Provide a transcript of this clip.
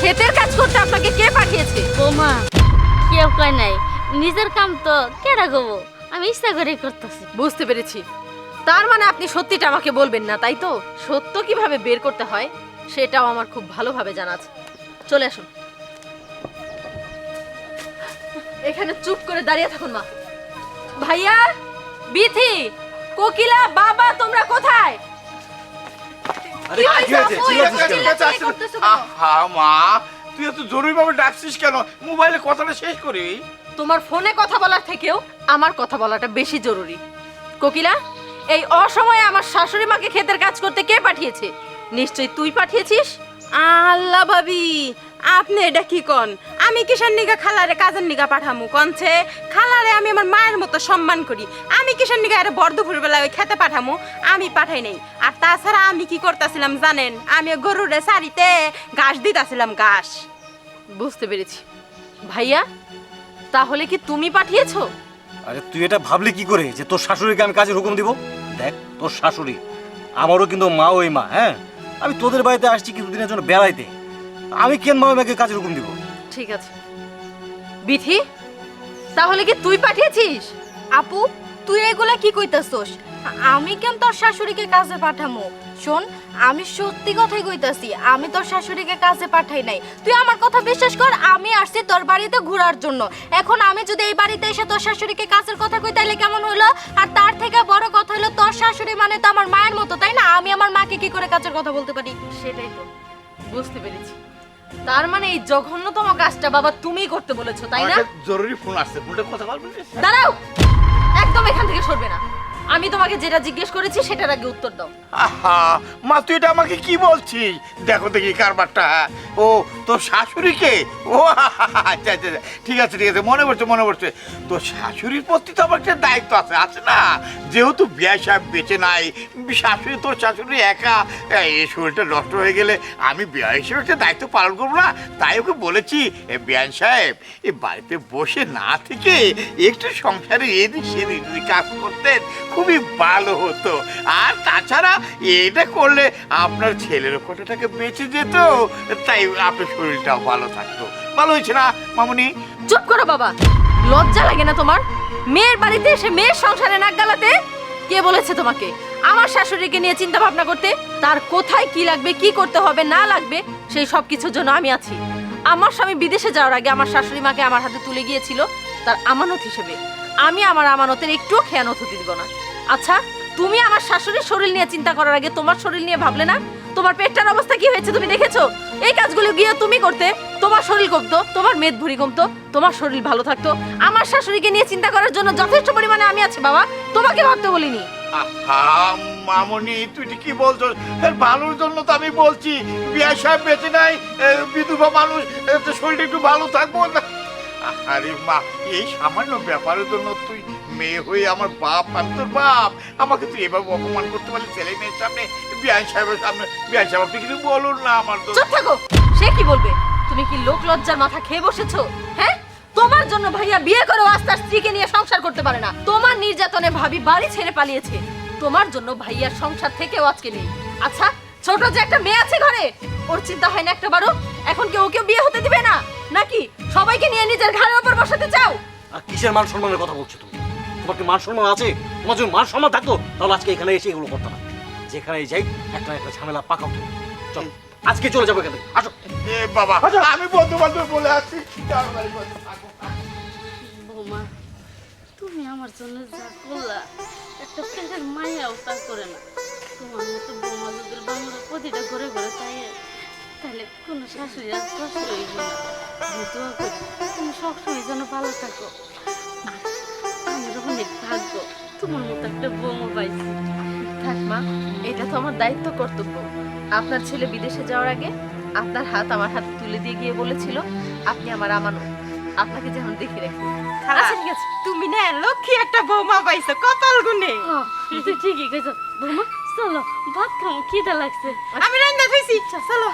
ক্ষেতের কাজ করতে আপনাকে কে পাঠিয়েছে? বৌমা কেউ কয় নাই। নিজের কাম তো কেডা গবো আমি ইচ্ছা করে করতেছি। বুঝতে পেরেছি। তার মানে আপনি সত্যিটা আমাকে বলবেন না তাই তো? সত্য কীভাবে বের করতে হয় সেটাও আমার খুব ভালোভাবে জানা আছে। চলে আসুন। এখানে চুপ করে দাঁড়িয়ে থাকুন মা। ভাইয়া বিথি কোকিলা বাবা তোমরা কোথায়? আরে কি হয়েছে? কেন? আহা মা তুই এত জরুরি ভাবে ডাকছিস কেন? মোবাইলে কথাটা শেষ করি। তোমার ফোনে কথা বলার থেকেও আমার কথা বলাটা বেশি জরুরি। কোকিলা এই অসময়ে আমার শাশুড়ি মাকে ক্ষেতের কাজ করতে কে পাঠিয়েছে? নিশ্চয়ই তুই পাঠিয়েছিস? আল্লাহ ভাবি আপনি এটা কি কন? আমি কিষান নিগা খালারে কাজের নিগা পাঠামু? কনছে খালারে আমি আমার মায়ের মতো সম্মান করি। আমি কিষান নিগা আরে বর্ধপুর বেলা ওই খেতে পাঠামু? আমি পাঠাই নাই। আর তাছাড়া আমি কি করতেছিলাম জানেন? আমি গরুরে সারিতে ঘাস দিতাছিলাম ঘাস। বুঝতে পেরেছি। ভাইয়া তাহলে কি তুমি পাঠিয়েছো? আরে তুই এটা ভাবলি কি করে যে তোর শাশুড়িকে আমি কাজের হুকুম দিব? দেখ তোর শাশুড়ি আমারও কিন্তু মা ওই মা হ্যাঁ? আমি তোদের বাড়িতে আসছি কিছুদিনের জন্য বেড়াইতে। আমি কেন মা মাকে কাজের হুকুম দিব? ঠিক আছে। বিথি, তাহলে কি তুই পাঠিয়েছিস? আপু, তুই এগুলা কি কইতাছস? আমি কেন তোর শাশুড়িকে কাজে পাঠামু? শোন, আমি সত্যি কথাই কইতাছি, আমি তোর শাশুড়িকে কাজে পাঠাই নাই। তুই আমার কথা বিশ্বাস কর, আমি আসছি তোর বাড়িতে ঘোরার জন্য। এখন আমি যদি এই বাড়িতে এসে তোর শাশুড়িকে কাজের কথা কই, তাইলে কেমন হলো আর তার থেকে বড় কথা হলো তোর শাশুড়ি মানে তো আমার মায়ের মতো, তাই না? আমি আমার মাকে কি করে কাজের কথা বলতে পারি? সেটাই তো। বুঝতে পেরেছি। তার মানে এই জঘন্যতম কাজটা বাবা তুমিই করতে বলেছ তাই না? জরুরি ফোন আসছে ফোনটা কথা বলবি দাঁড়াও! একদম এখান থেকে সরবে না। আমি তোমাকে যেটা জিজ্ঞেস করেছি সেটার আগে উত্তর দাও। আহা, মা, তুই এটা আমাকে কি বলছিস? দেখো দেখি কারবারটা ও, তোর শাশুড়িকে? ও আচ্ছা আচ্ছা আচ্ছা। ঠিক আছে ঠিক আছে, মনে পড়ছে মনে পড়ছে। তোর শাশুড়ির প্রতি তো আমার একটা দায়িত্ব আছে আছে না? যেহেতু বিয়া সাহেব বেঁচে নাই, শাশুড়ি, তোর শাশুড়ি একা, এই শরীরটা নষ্ট হয়ে গেলে আমি বিয়া হিসেবে একটা দায়িত্ব পালন করব না? তাই ওকে বলেছি, এ, বিয়ান সাহেব, এ, বাড়িতে বসে না থেকে একটু সংসারে এদিক সেদিক কাজ করতেন খুবই ভালো হতো। আর তাছাড়া এটা করলে আপনার ছেলের ফটোটাকে বেঁচে যেত। তাই আপনার শরীরটাও ভালো থাকতো। ভালো হয়েছে না, মামুনি? চুপ করো বাবা। লজ্জা লাগে না তোমার? মেয়ের বাড়িতে এসে মেয়ের সংসারে নাক গালাতে? কে বলেছে তোমাকে? আমার শাশুড়িকে নিয়ে চিন্তা ভাবনা করতে? তার কোথায় কি লাগবে, কি করতে হবে, না লাগবে, সেই সব কিছুর জন্য আমি আছি। আমার স্বামী বিদেশে যাওয়ার আগে আমার শাশুড়ি মাকে আমার হাতে তুলে গিয়েছিল, তার আমানত হিসেবে। আমি আমার আমানতের একটুও খেয়ানত হতে দিব না। আচ্ছা তুমি আমার শাশুড়ির শরীর নিয়ে চিন্তা করার আগে তোমার শরীর নিয়ে ভাবলে না? তোমার পেটটার অবস্থা কি হয়েছে তুমি দেখেছ? এই কাজগুলো গিয়ে তুমি করতে, তোমার শরীর কমতো, তোমার মেদ ভুড়ি কমতো, তোমার শরীর ভালো থাকতো। আমার শাশুড়িকে নিয়ে চিন্তা করার জন্য যথেষ্ট পরিমাণে আমি আছি, বাবা। তোমাকে ভাবতে বলিনি। মামনি, তুই কি বলছো। ভালোর জন্য তো আমি বলছি বিয়া সাহেব বেঁচে নাই বিধবা মানুষ শরীরটা একটু ভালো থাকব আরে মা, এই সামান্য ব্যাপারের জন্য তুই মেয়ে হয়ে আমার বাপ আমি তোর বাপ। আমাকে তুই এভাবে অপমান করতে পারলি ছেলে মেয়ের সামনে? বিয়ান সাহেবের সামনে বিয়ান সাহেব, আপনি কিছু বলুন না আমার চুপ থাকো। সে কি বলবে? তুমি কি লোক লজ্জার মাথা খেয়ে বসেছো? হ্যাঁ? তোমার জন্য ভাইয়া বিয়ে করে আজ তার স্ত্রীকে নিয়ে সংসার করতে পারে না। তোমার নির্যাতনে ভাবি বাড়ি ছেড়ে পালিয়েছে। তোমার জন্য ভাইয়ার সংসার থেকেও আজকে নেই। আচ্ছা ছোট যে একটা মেয়ে আছে ঘরে, ওর চিন্তা হয় না একটা বারো? এখন কি ওকেও বিয়ে হতে দিবে না? নাকি সবাইকে নিয়ে নিজের ঘাড়ের উপর বসাতে চাও? আর কিসের মান সম্মানের কথা বলছো তুমি? তোমার কি মান সম্মান আছে? তোমার যদি মান সম্মান থাকতো তাহলে আজকে এখানে এসে এগুলো করতে না যেখানে যাই একটা একটা ঝামেলা পাকাও তুমি চল আজকে চলে যাব এখান থেকে। আসো। এ বাবা আমি বন্ধু বান্ধব বলে আছি বৌমা তুমি আমার জন্য যা করলা একটা পেটের মায়াও তা করে না তোমার মতো বৌমা যদি বাংলা প্রতিটা ঘরে ঘরে তাই তাহলে কোনো শাশুড়ি আর কষ্ট হইব না আমি দোয়া করি তুমি সবসময় যেন ভালো থাকো। আমার অনেক ভাগ্য তোমার মতো একটা বৌমা পাইছি। থাক মা এটা তো আমার দায়িত্ব কর্তব্য। আপনার ছেলে বিদেশে যাওয়ার আগে আপনার হাত আমার হাতে তুলে দিয়ে গিয়ে বলেছিল আপনি আমার আমানত। আপনাকে যেমন দেখে রাখি। আচ্ছা ঠিক আছে। তুমি না লক্ষ্মী একটা বৌমা পাইছো কপাল গুনে। তুই ঠিকই কইছ। বৌমা চলো ভাত খাও খিদে লাগছে। আমি রান্না খাইছি। চলো।